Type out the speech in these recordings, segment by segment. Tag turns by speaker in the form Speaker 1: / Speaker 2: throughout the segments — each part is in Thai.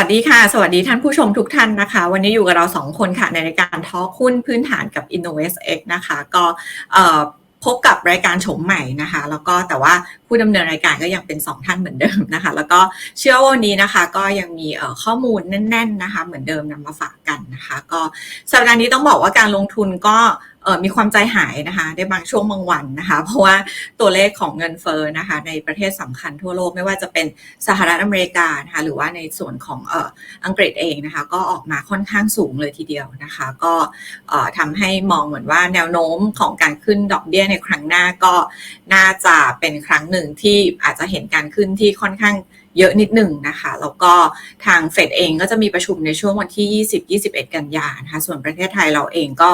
Speaker 1: สวัสดีค่ะ สวัสดีท่านผู้ชมทุกท่านนะคะ วันนี้อยู่กับเราสองคนค่ะ ในรายการทอหุ้นพื้นฐานกับ InnovestX นะคะ ก็พบกับรายการโฉมใหม่นะคะ แล้วก็แต่ว่าผู้ดำเนินรายการก็ยังเป็น 2 ท่านเหมือนเดิมนะคะ แล้วก็เชื่อว่าวันนี้นะคะ ก็ยังมีข้อมูลแน่น ๆนะคะ เหมือนเดิมนำมาฝากกันนะคะ ก็สัปดาห์นี้ต้องบอกว่าการลงทุนก็ มีความใจหายนะคะในบางช่วงบางวันนะคะ เพราะว่าตัวเลขของเงินเฟ้อนะคะ ในประเทศสำคัญทั่วโลกไม่ว่าจะเป็นสหรัฐอเมริกานะคะหรือว่าในส่วนของเออังกฤษเองนะคะ ก็ออกมาค่อนข้างสูงเลยทีเดียวนะคะ ก็เอ่อทำให้มองเหมือนว่าแนวโน้มของการขึ้นดอกเบี้ยในครั้งหน้าก็น่าจะเป็นครั้งหนึ่งที่อาจจะเห็นการขึ้นที่ค่อนข้าง เยอะนิดหนึ่งนะคะ แล้วก็ทางเฟดเองก็จะมีประชุมในช่วงวันที่ 20-21 กันยานะคะส่วนประเทศไทยเราเองก็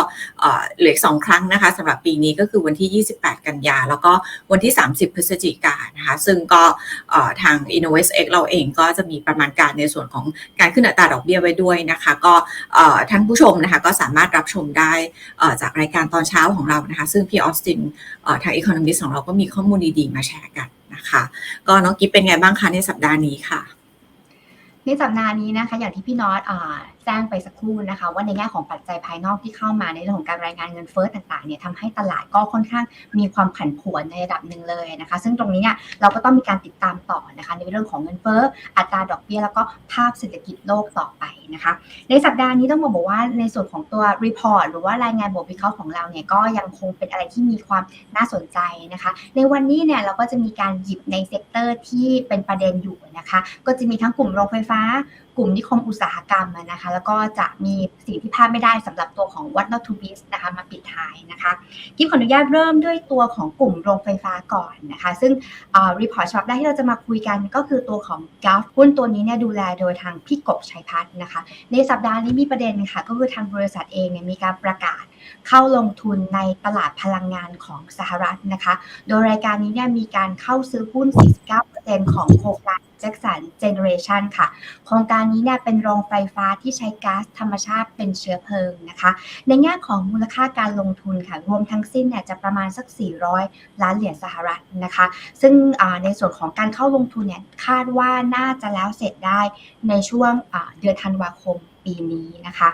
Speaker 1: เหลือสองครั้งนะคะสำหรับปีนี้ก็คือวันที่ 28 กันยา แล้วก็วันที่ 30 พฤศจิกายนนะคะซึ่งก็เอ่อทาง InnovestX เราเองก็จะมีประมาณการในส่วนของการขึ้นอัตราดอกเบี้ยไว้ด้วยนะคะ ก็ท่านผู้ชมนะคะก็สามารถรับชมได้จากรายการตอนเช้าของเรานะคะ ซึ่งพี่ออสตินทาง Economist ของเราก็มีข้อมูลดีๆ มาแชร์กัน นะคะ ก็น้องกิ๊บเป็นไงบ้างคะในสัปดาห์นี้ค่ะ
Speaker 2: ในสัปดาห์นี้นะคะ อย่างที่พี่น็อตอ่า จ้งไปสักครู่นะคะ ว่าในแง่ของปัจจัยภายนอกที่เข้ามาในเรื่องของการรายงานเงินเฟ้อต่างๆเนี่ยทำให้ตลาดก็ค่อนข้างมีความผันผวนในระดับหนึ่งเลยนะคะ ซึ่งตรงนี้เนี่ยเราก็ต้องมีการติดตามต่อนะคะในเรื่องของเงินเฟ้ออัตราดอกเบี้ยแล้วก็ภาพเศรษฐกิจโลกต่อไปนะคะ ในสัปดาห์นี้ต้องบอกว่าในส่วนของตัวรีพอร์ตหรือว่ารายงานบทวิเคราะห์ของเราเนี่ยก็ยังคงเป็นอะไรที่มีความน่าสนใจนะคะ ในวันนี้เนี่ยเราก็จะมีการหยิบในเซกเตอร์ที่เป็นประเด็นอยู่นะคะ ก็จะมีทั้งกลุ่มโรงไฟฟ้ากลุ่มนิคมอุตสาหกรรมนะคะแล้วก็จะมีสิ่งที่พลาดไม่ได้สำหรับตัวของ What Not to Miss นะคะมาปิดท้ายนะคะกิฟขออนุญาตเริ่มด้วยตัวของกลุ่มโรงไฟฟ้าก่อนนะคะ ซึ่งรีพอร์ตฉบับแรกที่เราจะมาคุยกันก็คือตัวของ g u l f หุ้นตัวนี้เนี่ยดูแลโดยทางพี่กบชัยพัฒน์นะคะ ในสัปดาห์นี้มีประเด็นค่ะ ก็คือทางบริษัทเองเนี่ยมีการประกาศเข้าลงทุนในตลาดพลังงานของสหรัฐนะคะ โดยรายการนี้เนี่ยมีการเข้าซื้อหุ้น 49%ของโครงการ Jackson Generation ค่ะ โครงการนี้เนี่ยเป็นโรงไฟฟ้าที่ใช้ก๊าซธรรมชาติเป็นเชื้อเพลิงนะคะ ในแง่ของมูลค่าการลงทุนค่ะ รวมทั้งสิ้นเนี่ยจะประมาณสัก 400 ล้านเหรียญสหรัฐนะคะ ซึ่งในส่วนของการเข้าลงทุนเนี่ยคาดว่าน่าจะแล้วเสร็จได้ในช่วงเดือนธันวาคมปีนี้นะคะ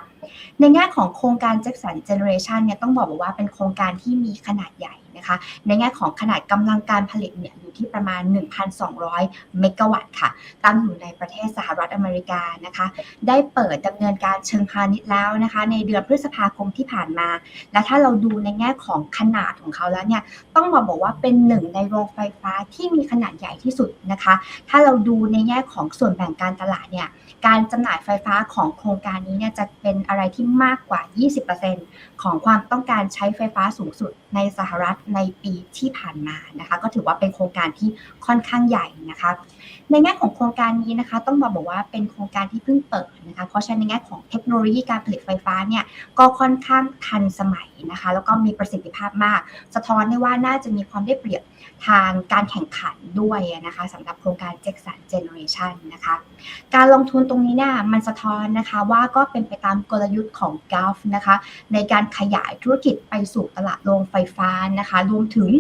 Speaker 2: ในแง่ของโครงการ Jackson Generation เนี่ยต้องบอกว่าเป็นโครงการที่มีขนาดใหญ่ นะคะ ในแง่ของขนาดกำลังการผลิตเนี่ยอยู่ที่ประมาณ 1,200 เมกะวัตต์ค่ะ ตั้งอยู่ในประเทศสหรัฐอเมริกานะคะ ได้เปิดดำเนินการเชิงพาณิชย์แล้วนะคะ ในเดือนพฤษภาคมที่ผ่านมา และถ้าเราดูในแง่ของขนาดของเขาแล้วเนี่ย ต้องบอกบอกว่าเป็นหนึ่งในโรงไฟฟ้าที่มีขนาดใหญ่ที่สุดนะคะ ถ้าเราดูในแง่ของส่วนแบ่งการตลาดเนี่ยการจำหน่ายไฟฟ้าของโครงการนี้เนี่ยจะเป็นอะไรที่มากกว่า 20%ของความต้องการใช้ไฟฟ้าสูงสุดในสหรัฐในปีที่ผ่านมานะคะ ก็ถือว่าเป็นโครงการที่ค่อนข้างใหญ่นะคะ ในแง่ของโครงการนี้นะคะ ต้องบอกบอกว่าเป็นโครงการที่เพิ่งเปิดนะคะ เพราะฉะนั้นในแง่ของเทคโนโลยีการผลิตไฟฟ้าเนี่ยก็ค่อนข้างทันสมัยนะคะ แล้วก็มีประสิทธิภาพมาก สะท้อนได้ว่าน่าจะมีความได้เปรียบทางการแข่งขันด้วยนะคะสำหรับโครงการ Jackson Generation นะคะการลงทุนตรงนี้เนี่ยมันสะท้อนนะคะว่าก็เป็นไปตามกลยุทธ์ของ Gulf นะคะในการขยายธุรกิจไปสู่ตลาดโรงไฟไฟฟ้านะคะ รวมถึง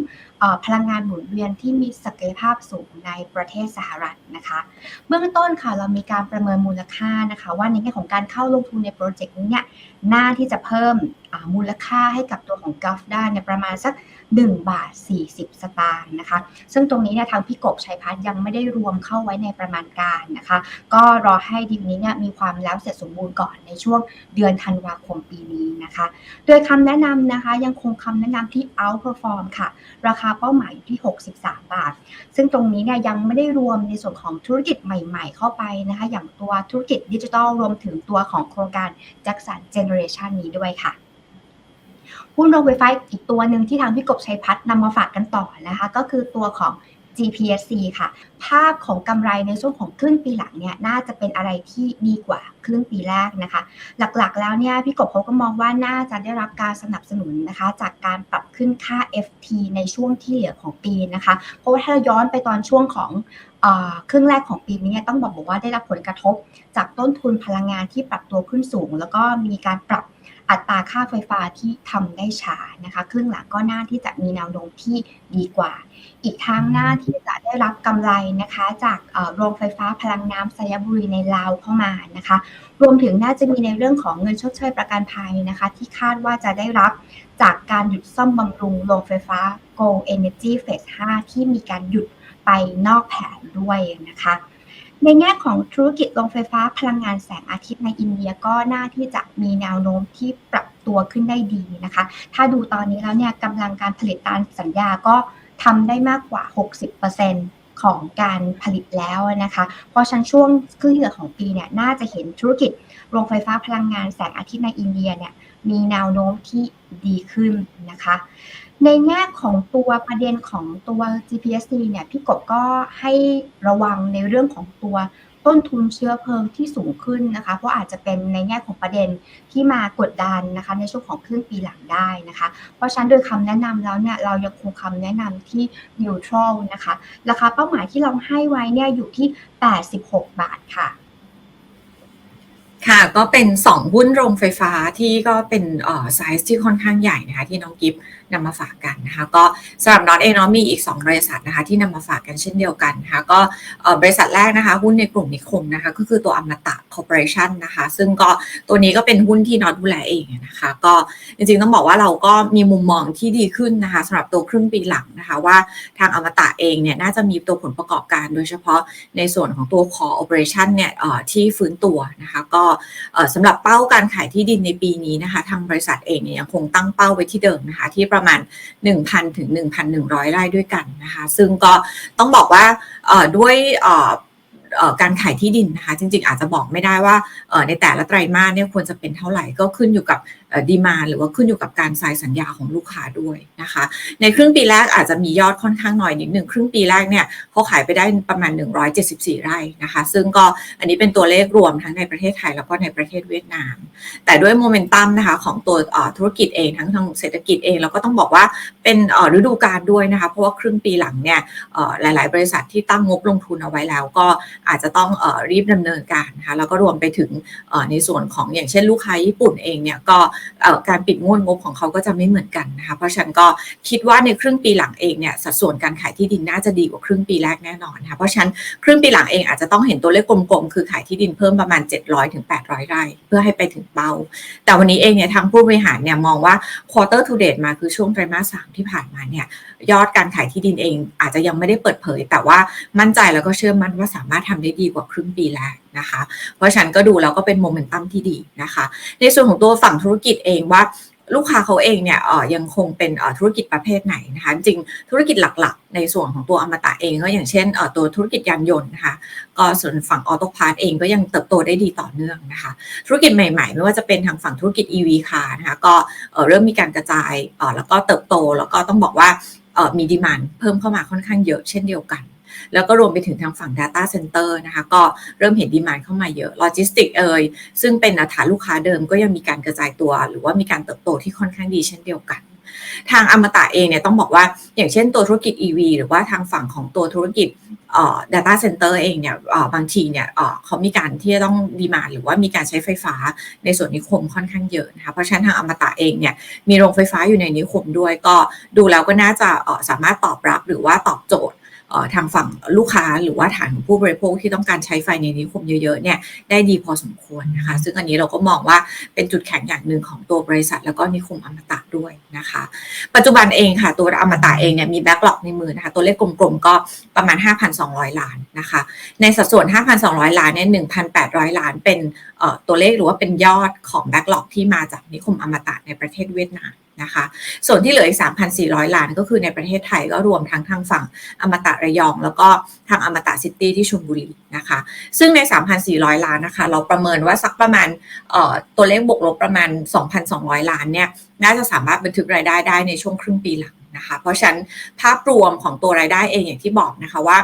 Speaker 2: พลังงานหมุนเวียนที่มีศักยภาพสูงในประเทศสหรัฐนะคะ เบื้องต้นค่ะเรามีการประเมินมูลค่านะคะ ว่าในแง่ของการเข้าลงทุนในโปรเจกต์นี้เนี่ยน่าที่จะเพิ่มมูลค่าให้กับตัวของ Gulf ได้ในประมาณสัก1บาท40 สตางค์นะคะ ซึ่งตรงนี้เนี่ยทางพี่กบชัยพัฒน์ยังไม่ได้รวมเข้าไว้ในประมาณการนะคะ ก็รอให้ดีลนี้เนี่ยมีความแล้วเสร็จสมบูรณ์ก่อนในช่วงเดือนธันวาคมปีนี้นะคะ โดยคำแนะนำนะคะยังคงคำแนะนำที่ outperform ค่ะ ราคาเป้าหมายอยู่ที่ 63 บาท ซึ่งตรงนี้เนี่ยยังไม่ได้รวมในส่วนของธุรกิจใหม่ ๆ เข้าไปนะคะ อย่างตัวธุรกิจดิจิทัลรวมถึงตัวของโครงการ Jackson Generation นี้ด้วยค่ะหุ้นโรงไฟฟ้าอีกตัวหนึ่งที่ทางพี่กบชัยพัฒน์นำมาฝากกันต่อนะคะ ก็คือตัวของ GPSC ค่ะ ภาพของกำไรในช่วงของครึ่งปีหลังเนี่ยน่าจะเป็นอะไรที่ดีกว่าครึ่งปีแรกนะคะ หลักๆแล้วเนี่ยพี่กบเขาก็มองว่าน่าจะได้รับการสนับสนุนนะคะ จากการปรับขึ้นค่า FT ในช่วงที่เหลือของปีนะคะ เพราะว่าถ้าเราย้อนไปตอนช่วงของครึ่งแรกของปีนี้ต้องบอกบอกว่าได้รับผลกระทบจากต้นทุนพลังงานที่ปรับตัวขึ้นสูง แล้วก็มีการปรับ อัตราค่าไฟฟ้าที่ทำได้ช้านะคะครึ่งหลังก็น่าที่จะมีแนวโน้มที่ดีกว่า อีกทั้งหน้าที่จะได้รับกำไรนะคะ จากโรงไฟฟ้าพลังน้ำไซยบุรีในลาวเข้ามานะคะ รวมถึงน่าจะมีในเรื่องของเงินชดเชยประกันภัยนะคะ ที่คาดว่าจะได้รับจากการหยุดซ่อมบำรุงโรงไฟฟ้า Go Energy Phase 5ที่มีการหยุดไปนอกแผนด้วยนะคะ ในแง่ของธุรกิจโรงไฟฟ้าพลังงานแสงอาทิตย์ในอินเดียก็น่าที่จะมีแนวโน้มที่ปรับตัวขึ้นได้ดีนะคะ ถ้าดูตอนนี้แล้วเนี่ยกำลังการผลิตตามสัญญาก็ทำได้มากกว่า 60%ของการผลิตแล้วนะคะ เพราะฉะนั้นช่วงครึ่งหลังของปีเนี่ยน่าจะเห็นธุรกิจโรงไฟฟ้าพลังงานแสงอาทิตย์ในอินเดียเนี่ยมีแนวโน้มที่ดีขึ้นนะคะ ในแง่ของตัวประเด็นของตัว GPSC เนี่ยพี่กบก็ให้ระวังในเรื่องของตัวต้นทุนเชื้อเพลิงที่สูงขึ้นนะคะ เพราะอาจจะเป็นในแง่ของประเด็นที่มากดดันนะคะ ในช่วงของครึ่งปีหลังได้นะคะ เพราะฉะนั้นโดยคำแนะนำแล้วเนี่ยเรายังคงคำแนะนำที่ neutral นะคะ ราคาเป้าหมายที่เราให้ไว้เนี่ยอยู่ที่ 86 บาทค่ะ
Speaker 1: ก็เป็น 2 หุ้นโรงไฟฟ้าที่ก็เป็นเอ่อไซส์ที่ค่อนข้างใหญ่นะคะที่น้องกิฟนำมาฝากกันนะคะก็สำหรับน็อตเองเนาะมีอีก 2 บริษัทนะคะที่นำมาฝากกันเช่นเดียวกันนะคะก็บริษัทแรกนะคะหุ้นในกลุ่มนิคมนะคะก็คือตัวอมตะคอร์ปอเรชั่นนะคะซึ่งก็ตัวนี้ก็เป็นหุ้นที่น็อตดูแลเองนะคะก็จริงๆต้องบอกว่าเราก็มีมุมมองที่ดีขึ้นนะคะสำหรับตัวครึ่งปีหลังนะคะว่าทางอมตะเองเนี่ยน่าจะมีตัวผลประกอบการ โดยเฉพาะในส่วนของตัว core operation เนี่ยที่ฟื้นตัวนะคะก็สำหรับเป้าการขายที่ดินในปีนี้นะคะ ทางบริษัทเองเนี่ยยังคงตั้งเป้าไว้ที่เดิมนะคะ ที่ประมาณ 1,000 ถึง 1,100 ไร่ด้วยกันนะคะ ซึ่งก็ต้องบอกว่าด้วยการขายที่ดินนะคะ จริงๆ อาจจะบอกไม่ได้ว่าในแต่ละไตรมาสเนี่ยควรจะเป็นเท่าไหร่ก็ขึ้นอยู่กับ ดีมาหรือว่าขึ้นอยู่กับการไซน์สัญญาของลูกค้าด้วยนะคะ ในครึ่งปีแรกอาจจะมียอดค่อนข้างน้อยนิดหนึ่งครึ่งปีแรกเนี่ยเขาขายไปได้ประมาณ 174 ไร่นะคะ ซึ่งก็อันนี้เป็นตัวเลขรวมทั้งในประเทศไทยแล้วก็ในประเทศเวียดนาม แต่ด้วยโมเมนตัมนะคะของตัวธุรกิจเองทั้งทางเศรษฐกิจเองเราก็ต้องบอกว่าเป็นฤดูกาลด้วยนะคะ เพราะว่าครึ่งปีหลังเนี่ยหลาย ๆ บริษัทที่ตั้งงบลงทุนเอาไว้แล้ว ก็อาจจะต้องรีบดำเนินการนะคะแล้วก็รวมไปถึงในส่วนของอย่างเช่นลูกค้าญี่ปุ่นเองเนี่ยก็การปิดงวดงบของเขาก็จะไม่เหมือนกันนะคะเพราะฉะนั้นก็คิดว่าในครึ่งปีหลังเองเนี่ยสัดส่วนการขายที่ดินน่าจะดีกว่าครึ่งปีแรกแน่นอนนะคะเพราะฉะนั้นครึ่งปีหลังเองอาจจะต้องเห็นตัวเลขกลมๆคือขายที่ดินเพิ่มประมาณ 700ถึง800 ไร่ เพื่อให้ไปถึงเป้า แต่วันนี้เองเนี่ยทางผู้บริหารเนี่ยมองว่า quarter to date มาคือช่วงไตรมาสสามที่ผ่านมาเนี่ยยอดการขายที่ดินเองอาจจะยังไม่ได้เปิดเผย แต่ว่ามั่นใจแล้วก็เชื่อมั่นว่าสามารถทำได้ดีกว่าครึ่งปีแรกนะคะ เพราะฉันก็ดูแล้วก็เป็นโมเมนตัมที่ดีนะคะ ในส่วนของตัวฝั่งธุรกิจเองว่าลูกค้าเขาเองเนี่ยยังคงเป็นธุรกิจประเภทไหนนะคะจริงธุรกิจหลักๆ ในส่วนของตัวอมตะเองก็อย่างเช่นตัวธุรกิจยานยนต์นะคะก็ส่วนฝั่งออโต้พาร์ทเองก็ยังเติบโตได้ดีต่อเนื่องนะคะธุรกิจใหม่ๆ ไม่ว่าจะเป็นทางฝั่งธุรกิจ EV car นะคะก็เริ่มมีการกระจายแล้วก็เติบโตแล้วก็ต้องบอกว่ามีดีมานเพิ่มเข้ามาค่อนข้างเยอะเช่นเดียวกัน แล้วก็รวมไปถึงทางฝั่ง Data Center นะคะก็เริ่มเห็นดีมานเข้ามาเยอะโลจิสติกเอ่ยซึ่งเป็นฐานลูกค้าเดิมก็ยังมีการกระจายตัว หรือว่ามีการเติบโตที่ค่อนข้างดีเช่นเดียวกันทางอมตะเองเนี่ยต้องบอกว่าอย่างเช่นตัวธุรกิจ EV หรือว่าทางฝั่งของตัวธุรกิจเอ่อ data center เองเนี่ยเอ่อบางทีเนี่ยเอ่อเขามีการที่จะต้องดีมาหรือว่ามีการใช้ไฟฟ้าในส่วนนิคมค่อนข้างเยอะนะคะเพราะฉะนั้นทางอมตะเองเนี่ยมีโรงไฟฟ้าอยู่ในนิคมด้วยก็ดูแล้วก็น่าจะเอ่อสามารถตอบรับหรือว่าตอบโจทย์ ทางฝั่งลูกค้าหรือว่าฐานของผู้บริโภคที่ต้องการใช้ไฟในนิคมเยอะๆเนี่ยได้ดีพอสมควรนะคะ ซึ่งอันนี้เราก็มองว่าเป็นจุดแข็งอย่างหนึ่งของตัวบริษัท แล้วก็นิคมอมตะด้วยนะคะ ปัจจุบันเองค่ะตัวอมตะเองเนี่ยมีแบ็กหลอกในมือนะคะตัวเลขกลมๆก็ประมาณ 5,200 ล้านนะคะ ในสัดส่วน 5,200 ล้านเนี่ย1,800 ล้านเป็นตัวเลขหรือว่าเป็นยอดของแบ็กหลอกที่มาจากนิคมอมตะในประเทศเวียดนาม นะคะ ส่วนที่เหลืออีก 3,400 ล้านก็คือในประเทศไทยก็รวมทั้งทางฝั่งอมตะระยอง แล้วก็ทางอมตะซิตี้ที่ชลบุรีนะคะ ซึ่งใน 3,400 ล้านนะคะ เราประเมินว่าสักประมาณตัวเลขบวกลบประมาณ 2,200 ล้านเนี่ยน่าจะสามารถบันทึกรายได้ได้ในช่วงครึ่งปีหลังนะคะ เพราะฉะนั้นภาพรวมของตัวรายได้เองอย่างที่บอกนะคะว่า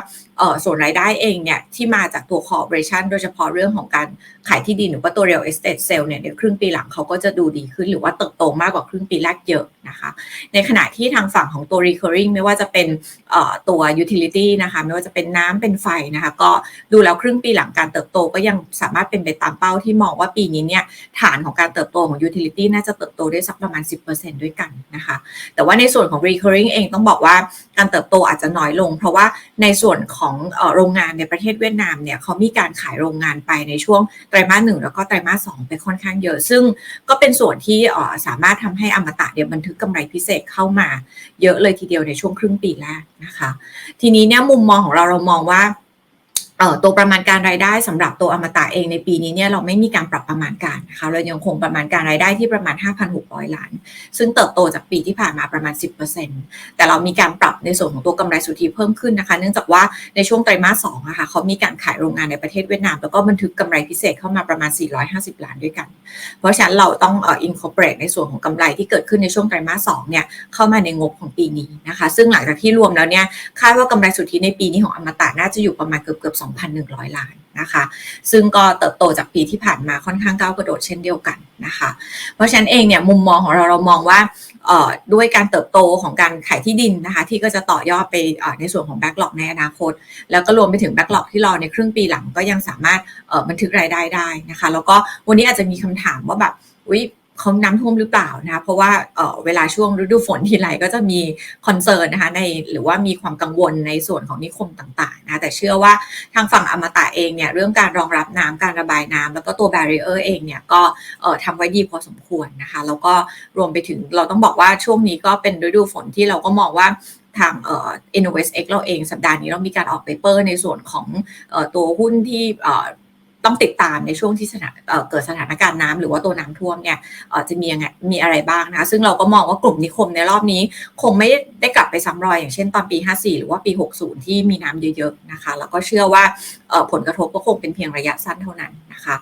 Speaker 1: ส่วนรายได้เองเนี่ยที่มาจากตัว corporation โดยเฉพาะเรื่องของการขายที่ดินหรือว่าตัว real estate sale เนี่ยในครึ่งปีหลังเขาก็จะดูดีขึ้นหรือว่าเติบโตมากกว่าครึ่งปีแรกเยอะนะคะ ในขณะที่ทางฝั่งของตัว recurring ไม่ว่าจะเป็นเอ่อตัว utility นะคะไม่ว่าจะเป็นน้ำเป็นไฟนะคะก็ดูแล้วครึ่งปีหลังการเติบโตก็ยังสามารถเป็นไปตามเป้าที่มองว่าปีนี้เนี่ยฐานของการเติบโตของ utility น่าจะเติบโตได้สักประมาณ 10%ด้วยกันนะคะ แต่ว่าในส่วนของ recurring เองต้องบอกว่าการเติบโตอาจจะน้อยลง เพราะว่าในส่วนของของโรงงานในประเทศเวียดนามเนี่ยเขามีการขายโรงงานไปในช่วงไตรมาสหนึ่งแล้วก็ไตรมาสสองไปค่อนข้างเยอะ ซึ่งก็เป็นส่วนที่สามารถทำให้อมตะเนี่ยบันทึกกำไรพิเศษเข้ามา เยอะเลยทีเดียวในช่วงครึ่งปีแรกนะคะ ทีนี้เนี่ยมุมมองของเราเรามองว่า ตัวประมาณการรายได้สำหรับตัวอมตะเองในปีนี้เนี่ยเราไม่มีการปรับประมาณการนะคะเรายังคงประมาณการรายได้ที่ประมาณ 5,600 ล้าน ซึ่งเติบโตจากปีที่ผ่านมาประมาณ 10%แต่เรามีการปรับในส่วนของตัวกำไรสุทธิเพิ่มขึ้นนะคะ เนื่องจากว่าในช่วงไตรมาสสองอะค่ะเขามีการขายโรงงานในประเทศเวียดนาม แล้วก็บันทึกกำไรพิเศษเข้ามาประมาณ 450 ล้านด้วยกัน เพราะฉะนั้นเราต้องเอ่อ incorporate ในส่วนของกำไรที่เกิดขึ้นในช่วงไตรมาสสองเนี่ยเข้ามาในงบของปีนี้นะคะ ซึ่งหลังจากที่รวมแล้วเนี่ยคาดว่ากำไรสุทธิในปีนี้ของอมตะน่าจะอยู่ประมาณเกือบเกือบ2,100 ล้านนะคะ ซึ่งก็เติบโตจากปีที่ผ่านมาค่อนข้างก้าวกระโดดเช่นเดียวกันนะคะ เพราะฉะนั้นเองเนี่ยมุมมองของเราเรามองว่าด้วยการเติบโตของการขายที่ดินนะคะ ที่ก็จะต่อยอดไปในส่วนของแบ็กหลอกในอนาคต แล้วก็รวมไปถึงแบ็กหลอกที่รอในครึ่งปีหลังก็ยังสามารถบันทึกรายได้ได้นะคะ แล้วก็วันนี้อาจจะมีคำถามว่าแบบอุ๊ย เขาน้ำท่วมหรือเปล่านะคะเพราะว่าเออเวลาช่วงฤดูฝนทีไรก็จะมีคอนเซิร์นนะคะในหรือว่ามีความกังวลในส่วนของนิคมต่างๆนะแต่เชื่อว่าทางฝั่งอมตะเองเนี่ยเรื่องการรองรับน้ำการระบายน้ำแล้วก็ตัวแบเร r เออร์เองเนี่ยก็เอ่อทำไว้ดีพอสมควรนะคะแล้วก็รวมไปถึงเราต้องบอกว่าช่วงนี้ก็เป็นฤดูฝนที่เราก็มองว่าทางเอ่อ Innovest X เราเองสัปดาห์นี้เรามีการออกเปเปอร์ในส่วนของเอ่อตัวหุ้นที่เอ่อ ต้องติดตามในช่วงที่สถานเกิดสถานการณ์น้ำหรือว่าตัวน้ำท่วมเนี่ยจะมียังไงมีอะไรบ้างนะคะซึ่งเราก็มองว่ากลุ่มนิคมในรอบนี้ คงไม่ได้กลับไปซ้ำรอยอย่างเช่นตอนปี 54 หรือว่าปี 60 ที่มีน้ำเยอะๆนะคะ แล้วก็เชื่อว่าผลกระทบก็คงเป็นเพียงระยะสั้นเท่านั้นนะคะ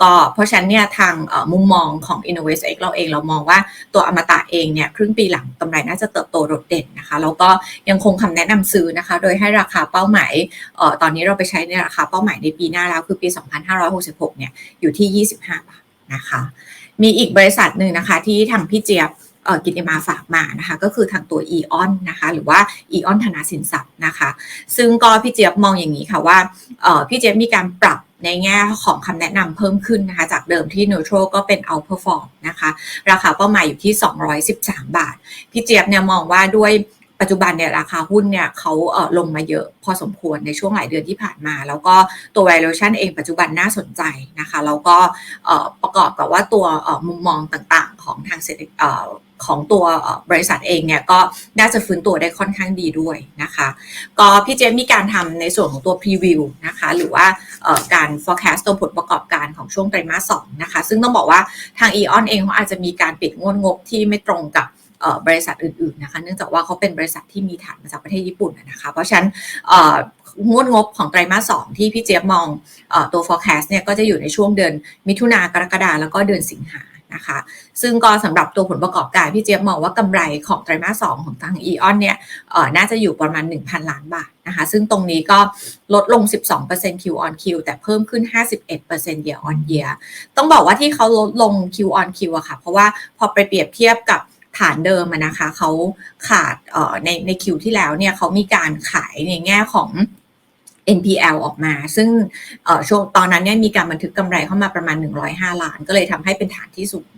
Speaker 1: ก็เพราะฉะนั้นเนี่ยทางมุมมองของ Innovate X เราเองเรามองว่าตัวอมตะเองเนี่ยครึ่งปีหลังกำไรน่าจะเติบโตโดดเด่นนะคะแล้วก็ยังคงคำแนะนำซื้อนะคะ โดยให้ราคาเป้าหมายออตอนนี้เราไปใช้ในราคาเป้าหมายในปีหน้าแล้วคือปี 2566 เนี่ยอยู่ที่ 25 บาทนะคะ มีอีกบริษัทหนึ่งนะคะที่ทางพี่เจี๊ยบ กิติมาฝากมานะคะก็คือทางตัว e ออนนะคะหรือว่า e ออนธนาสินทรัพย์นะคะซึ่งก็พี่เจี๊ยบมองอย่างนี้ค่ะว่าพี่เจี๊ยบมีการปรับในแง่ของคำแนะนำเพิ่มขึ้นนะคะ จากเดิมที่ neutral ก็เป็น outperform นะคะ ราคาเป้าหมายอยู่ที่ 213 บาท พี่เจี๊ยบเนี่ยมองว่าด้วยปัจจุบันเนี่ยราคาหุ้นเนี่ยเขาเออลงมาเยอะพอสมควรในช่วงหลายเดือนที่ผ่านมา แล้วก็ตัว valuation เองปัจจุบันน่าสนใจนะคะ แล้วก็ประกอบกับว่าตัวมุมมองต่างๆ ของทางเศรษฐกิจ ของตัวบริษัทเองเนี่ยก็น่าจะฟื้นตัวได้ค่อนข้างดีด้วยนะคะ ก็พี่เจมมีการทำในส่วนของตัว preview นะคะ หรือว่าการ forecast ตัวผลประกอบการของช่วงไตรมาสสองนะคะ ซึ่งต้องบอกว่าทาง e อ n เองเขาอาจจะมีการปิดงวดงบที่ไม่ตรงกับบริษัทอื่นๆนะคะเนื่องจากว่าเขาเป็นบริษัทที่มีฐานมาจากประเทศญี่ปุ่นนะคะเพราะฉะนั้นงวดงบของไตรมาสสองที่พี่เจี๊ยบมองอตัว forecast เนี่ยก็จะอยู่ในช่วงเดือนมิถุนากรกฎาแล้วก็เดือนสิงหา นะคะ ซึ่งก็สำหรับตัวผลประกอบการพี่เจี๊ยบมองว่ากำไรของไตรมาสสองของทาง e อ n เนี่ยน่าจะอยู่ประมาณ 1,000 ล้านบาทนะคะ ซึ่งตรงนี้ก็ลดลง 12% Q on Q แต่เพิ่มขึ้น 51% year on year ต้องบอกว่าที่เขาลดลง Q on Q อะค่ะ เพราะว่าพอไปเปรียบเทียบกับฐานเดิมนะคะเขาขาดในในคิวที่แล้วเนี่ยเขามีการขายในแง่ของ NPL ออกมา ซึ่งช่วงตอนนั้นเนี่ยมีการบันทึกกำไรเข้ามาประมาณ 105 ล้าน ก็เลยทำให้เป็นฐานที่สูง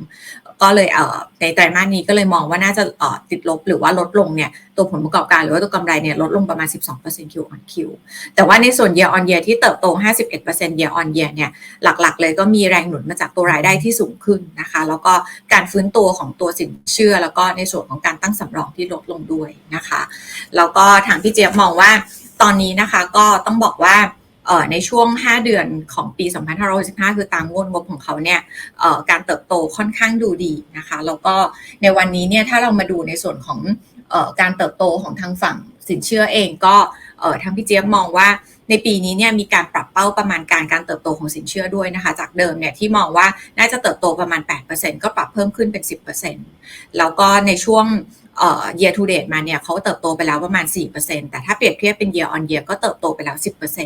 Speaker 1: ก็เลยในไตรมาสนี้ก็เลยมองว่าน่าจะติดลบหรือว่าลดลงเนี่ยตัวผลประกอบการหรือว่าตัวกำไรเนี่ยลดลงประมาณ 12% Q on Q แต่ว่าในส่วน year on year ที่เติบโต 51% year on year เนี่ยหลักๆ เลยก็มีแรงหนุนมาจากตัวรายได้ที่สูงขึ้นนะคะ แล้วก็การฟื้นตัวของตัวสินเชื่อ แล้วก็ในส่วนของการตั้งสำรองที่ลดลงด้วยนะคะ แล้วก็ทางพี่เจี๊ยบมองว่า ตอนนี้นะคะก็ต้องบอกว่าในช่วง 5 เดือนของปี 2565 คือตามงวดงบของเขาเนี่ยการเติบโตค่อนข้างดูดีนะคะ แล้วก็ในวันนี้เนี่ยถ้าเรามาดูในส่วนของอการเติบโตของทางฝั่งสินเชื่อเองก็ทางพี่เจี๊ยบมองว่าในปีนี้เนี่ยมีการปรับเป้าประมาณการการเติบโตของสินเชื่อด้วยนะคะ จากเดิมเนี่ยที่มองว่าน่าจะเติบโตประมาณ 8%ก็ปรับเพิ่มขึ้นเป็น 10%แล้วก็ในช่วง เอ่อ year to date มาเนี่ยเขาเติบโตไปแล้วประมาณ 4%แต่ถ้าเปรียบเทียบเป็น year on year ก็เติบโตไปแล้ว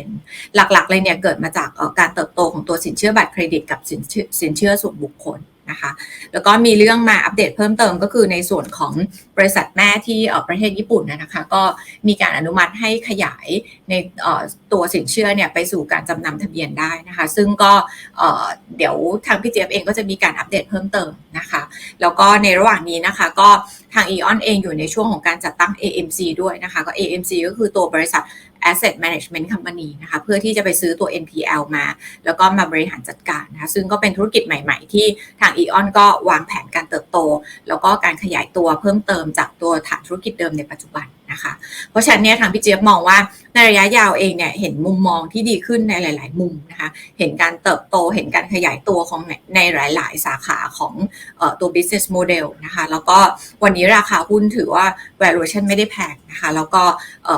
Speaker 1: 10%หลักๆ เลยเนี่ยเกิดมาจากเอ่อการเติบโตของตัวสินเชื่อบัตรเครดิตกับสินเชื่อสินเชื่อส่วนบุคคลนะคะ แล้วก็มีเรื่องมาอัปเดตเพิ่มเติมก็คือในส่วนของบริษัทแม่ที่ประเทศญี่ปุ่นนะคะ ก็มีการอนุมัติให้ขยายในเอ่อตัวสินเชื่อเนี่ยไปสู่การจำนำทะเบียนได้นะคะ ซึ่งก็เอ่อเดี๋ยวทางพี่เจี๊ยบเองก็จะมีการอัปเดตเพิ่มเติมนะคะ แล้วก็ในระหว่างนี้นะคะก็ ทางเอออนเองอยู่ในช่วงของการจัดตั้ง AMC ด้วยนะคะ ก็ AMC ก็คือตัวบริษัท Asset Management Company นะคะ เพื่อที่จะไปซื้อตัว NPL มา แล้วก็มาบริหารจัดการนะคะ ซึ่งก็เป็นธุรกิจใหม่ๆ ที่ทางเอออนก็วางแผนการเติบโต แล้วก็การขยายตัวเพิ่มเติมจากตัวฐานธุรกิจเดิมในปัจจุบัน นะคะ เพราะฉะนั้นเนี่ยทางพี่เจี๊ยบมองว่าในระยะยาวเองเนี่ยเห็นมุมมองที่ดีขึ้นในหลาย ๆ มุมนะคะ เห็นการเติบโตเห็นการขยายตัวของในในหลาย ๆ สาขาของออตัว business model นะคะ แล้วก็วันนี้ราคาหุ้นถือว่า valuation ไม่ได้แพงนะคะ แล้วก็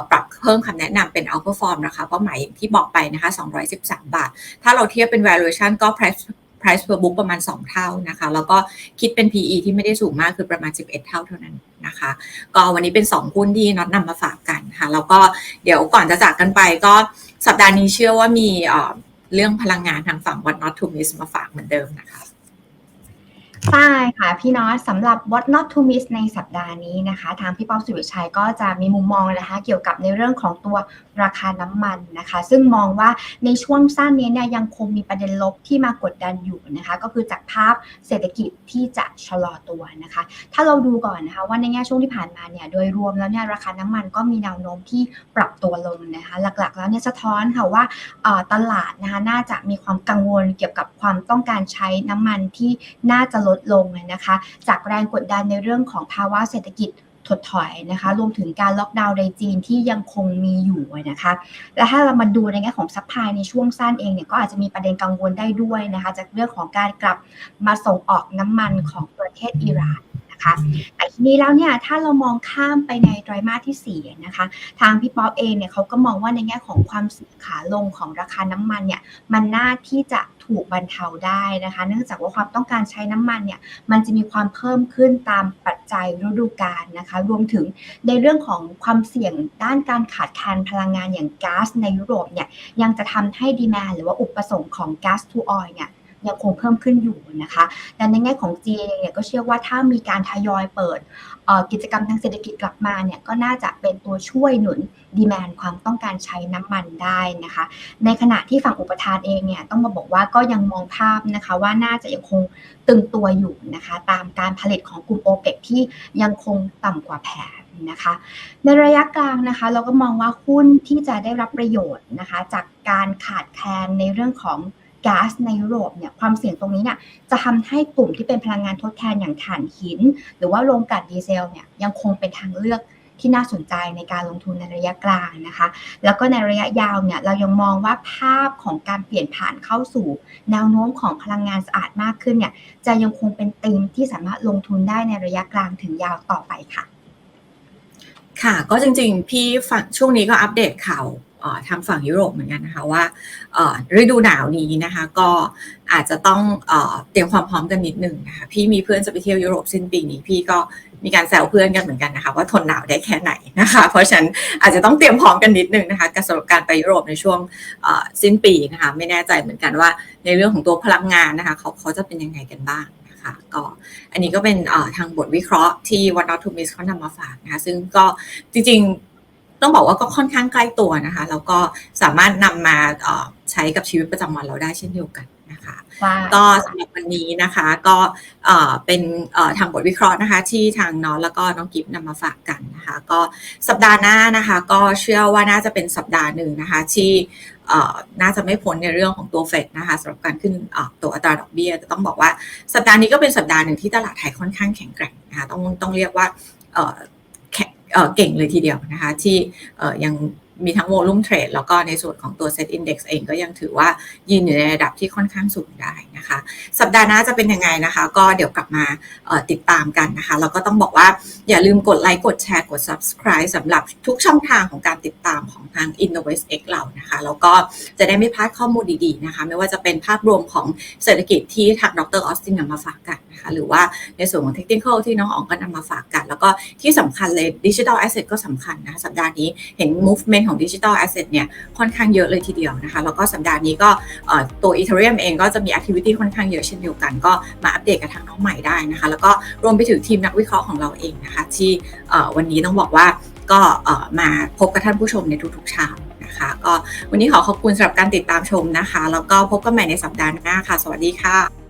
Speaker 1: ปรับเพิ่มคำแนะนำเป็น outperform นะคะเป้าหมายอย่างที่บอกไปนะคะ 213 บาท ถ้าเราเทียบเป็น valuation ก็ price price per book ประมาณ 2 เท่านะคะ แล้วก็คิดเป็น PE ที่ไม่ได้สูงมากคือประมาณ 11 เท่าเท่านั้นนะคะ ก็วันนี้เป็น 2 หุ้นที่น็อตนำมาฝากกันค่ะ แล้วก็เดี๋ยวก่อนจะจากกันไปก็สัปดาห์นี้เชื่อว่ามีเรื่องพลังงานทางฝั่งวันน็อตทูมิสมาฝากเหมือนเดิมนะคะ
Speaker 2: ใช่ค่ะ พี่น้อยสำหรับ what not to miss ในสัปดาห์นี้นะคะ ทางพี่ป๊อปสุวิชัยก็จะมีมุมมองนะคะ เกี่ยวกับในเรื่องของตัวราคาน้ำมันนะคะ ซึ่งมองว่าในช่วงสั้นนี้เนี่ยยังคงมีประเด็นลบที่มากดดันอยู่นะคะ ก็คือจากภาพเศรษฐกิจที่จะชะลอตัวนะคะ ถ้าเราดูก่อนนะคะ ว่าในแง่ช่วงที่ผ่านมาเนี่ยโดยรวมแล้วเนี่ยราคาน้ำมันก็มีแนวโน้มที่ปรับตัวลงนะคะ หลักๆ แล้วเนี่ยสะท้อนค่ะว่าตลาดนะคะน่าจะมีความกังวลเกี่ยวกับความต้องการใช้น้ำมันที่น่าจะลดลงนะคะ จากแรงกดดันในเรื่องของภาวะเศรษฐกิจถดถอยนะคะ รวมถึงการล็อกดาวน์ในจีนที่ยังคงมีอยู่นะคะ และถ้าเรามาดูในแง่ของซัพพลายในช่วงสั้นเองเนี่ยก็อาจจะมีประเด็นกังวลได้ด้วยนะคะ จากเรื่องของการกลับมาส่งออกน้ำมันของประเทศอิหร่าน นะคะแต่ทีนี้แล้วเนี่ยถ้าเรามองข้ามไปในไตรมาสที่4นะคะ ทางพี่ป๊อปเองเนี่ยเขาก็มองว่าในแง่ของความขาลงของราคาน้ำมันเนี่ยมันน่าที่จะถูกบรรเทาได้นะคะ เนื่องจากว่าความต้องการใช้น้ำมันเนี่ยมันจะมีความเพิ่มขึ้นตามปัจจัยฤดูกาลนะคะ รวมถึงในเรื่องของความเสี่ยงด้านการขาดแคลนพลังงานอย่างก๊าซในยุโรปเนี่ยยังจะทำให้ดีมาหรือว่าอุปสงค์ของก๊าซทูออยเนี่ย ยังคงเพิ่มขึ้นอยู่นะคะและในแง่ของจีนเนี่ยก็เชื่อว่าถ้ามีการทยอยเปิดกิจกรรมทางเศรษฐกิจกลับมาเนี่ยก็น่าจะเป็นตัวช่วยหนุนดีแมนความต้องการใช้น้ำมันได้นะคะ ในขณะที่ฝั่งอุปทานเองเนี่ยต้องมาบอกว่าก็ยังมองภาพนะคะว่าน่าจะยังคงตึงตัวอยู่นะคะ ตามการผลิตของกลุ่มโอเปกที่ยังคงต่ำกว่าแผนนะคะ ในระยะกลางนะคะ เราก็มองว่าหุ้นที่จะได้รับประโยชน์นะคะ จากการขาดแคลนในเรื่องของ ก๊าซในยุโรปเนี่ยความเสี่ยงตรงนี้เนี่ยจะทำให้กลุ่มที่เป็นพลังงานทดแทนอย่างถ่านหิน หรือว่าโรงกลั่นดีเซลเนี่ยยังคงเป็นทางเลือกที่น่าสนใจในการลงทุนในระยะกลางนะคะ แล้วก็ในระยะยาวเนี่ยเรายังมองว่าภาพของการเปลี่ยนผ่านเข้าสู่แนวโน้มของพลังงานสะอาดมากขึ้นเนี่ยจะยังคงเป็นธีมที่สามารถลงทุนได้ในระยะกลางถึงยาวต่อไปค่ะ
Speaker 1: ค่ะ ก็จริงๆ พี่ฝั่งช่วงนี้ก็อัปเดตข่าว ทางฝั่งยุโรปเหมือนกันนะคะว่าฤดูหนาวนี้นะคะก็อาจจะต้องเตรียมความพร้อมกันนิดนึงนะคะพี่มีเพื่อนจะไปเที่ยวยุโรปสิ้นปีนี้พี่ก็มีการแซวเพื่อนกันเหมือนกันนะคะว่าทนหนาวได้แค่ไหนนะคะ เพราะฉะนั้นอาจจะต้องเตรียมพร้อมกันนิดนึงนะคะกับสำหรับการไปยุโรปในช่วงสิ้นปีนะคะไม่แน่ใจเหมือนกันว่าในเรื่องของตัวพลังงานนะคะเขาเขาจะเป็นยังไงกันบ้างนะคะก็อันนี้ก็เป็นทางบทวิเคราะห์ที่ What Not to Miss เขานำมาฝากนะคะซึ่งก็จริงๆ ต้องบอกว่าก็ค่อนข้างใกล้ตัวนะคะ แล้วก็สามารถนำมาเอ่อใช้กับชีวิตประจำวันเราได้เช่นเดียวกันนะคะก็สำหรับวันนี้นะคะก็เอ่อเป็นเอ่อทางบทวิเคราะห์นะคะ ที่ทางน้องแล้วก็น้องกิฟต์นำมาฝากกันนะคะ ก็สัปดาห์หน้านะคะ ก็เชื่อว่าน่าจะเป็นสัปดาห์หนึ่งนะคะ ที่เอ่อน่าจะไม่พ้นในเรื่องของตัวเฟดนะคะสำหรับการขึ้นเอ่อตัวอัตราดอกเบี้ยแต่ต้องบอกว่าสัปดาห์นี้ก็เป็นสัปดาห์หนึ่งที่ตลาดไทยค่อนข้างแข็งแกร่งนะคะต้องต้องเรียกว่า เออเก่งเลยทีเดียวนะคะที่ยัง มีทั้ง volume trade แล้วก็ในส่วนของตัว set index เองก็ยังถือว่ายืนอยู่ในระดับที่ค่อนข้างสูงได้นะคะ สัปดาห์หน้าจะเป็นยังไงนะคะ ก็เดี๋ยวกลับมาติดตามกันนะคะ แล้วก็ต้องบอกว่าอย่าลืมกดไลค์กดแชร์กด subscribe สำหรับทุกช่องทางของการติดตามของทาง InnovestX เรานะคะ แล้วก็จะได้ไม่พลาดข้อมูลดีๆนะคะ ไม่ว่าจะเป็นภาพรวมของเศรษฐกิจที่ทางดรออสตินนำมาฝากกันนะคะ หรือว่าในส่วนของเทคนิคที่น้องอ๋องก็นำมาฝากกัน แล้วก็ที่สำคัญเลยดิจิทัลแอสเซทก็สำคัญนะคะสัปดาห์นี้เห็น movement ของดิจิทัลแอสเซทเนี่ยค่อนข้างเยอะเลยทีเดียวนะคะ แล้วก็สัปดาห์นี้ก็เอ่อตัว Ethereum เองก็จะมี activity ค่อนข้างเยอะเช่นเดียวกัน ก็มาอัปเดตกับทางน้องใหม่ได้นะคะ แล้วก็รวมไปถึงทีมนักวิเคราะห์ของเราเองนะคะ ที่วันนี้ต้องบอกว่าก็มาพบกับท่านผู้ชมในทุกๆเช้านะคะก็วันนี้ขอขอบคุณสำหรับการติดตามชมนะคะ แล้วก็พบกันใหม่ในสัปดาห์หน้าค่ะ สวัสดีค่ะ